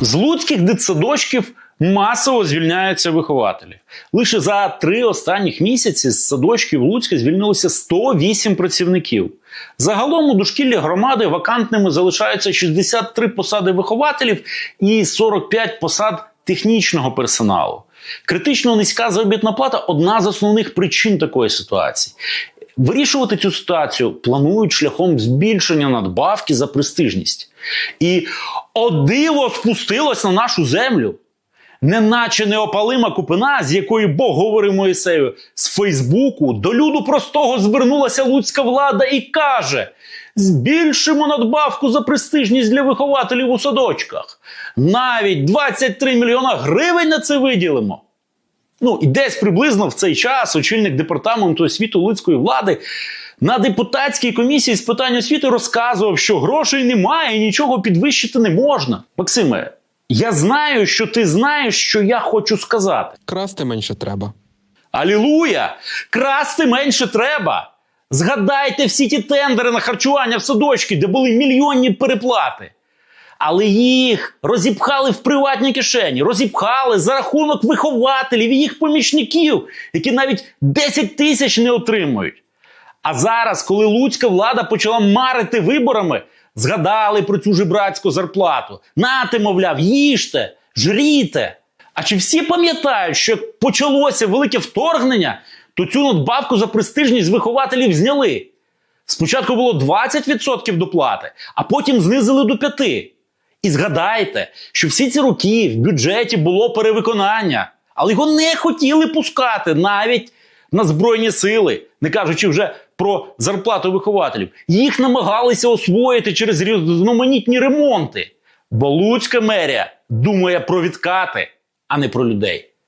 З луцьких дитсадочків масово звільняються вихователі. Лише за три останніх місяці з садочків Луцька звільнилося 108 працівників. Загалом у дошкіллі громади вакантними залишаються 63 посади вихователів і 45 посад технічного персоналу. Критично низька заробітна плата одна з основних причин такої ситуації. Вирішувати цю ситуацію планують шляхом збільшення надбавки за престижність. І о диво спустилось на нашу землю. Неначе неопалима купина, з якої Бог говорив Моїсею, з Фейсбуку до люду простого звернулася луцька влада і каже: збільшимо надбавку за престижність для вихователів у садочках. Навіть 23 мільйона гривень на це виділимо. Ну і десь приблизно в цей час очільник департаменту освіти Луцької влади на депутатській комісії з питань освіти розказував, що грошей немає і нічого підвищити не можна. Максиме, я знаю, що ти знаєш, що я хочу сказати. Красти менше треба. Алілуя! Красти менше треба. Згадайте всі ті тендери на харчування в садочки, де були мільйонні переплати. Але їх розіпхали в приватні кишені, розіпхали за рахунок вихователів і їх помічників, які навіть 10 тисяч не отримують. А зараз, коли луцька влада почала марити виборами, згадали про цю жебрацьку зарплату. Нате, мовляв, їжте, жріте. А чи всі пам'ятають, що як почалося велике вторгнення, то цю надбавку за престижність вихователів зняли? Спочатку було 20% доплати, а потім знизили до 5%. І згадайте, що всі ці роки в бюджеті було перевиконання, але його не хотіли пускати навіть на Збройні сили, не кажучи вже про зарплату вихователів. Їх намагалися освоїти через різноманітні ремонти. Бо Луцька мерія думає про відкати, а не про людей.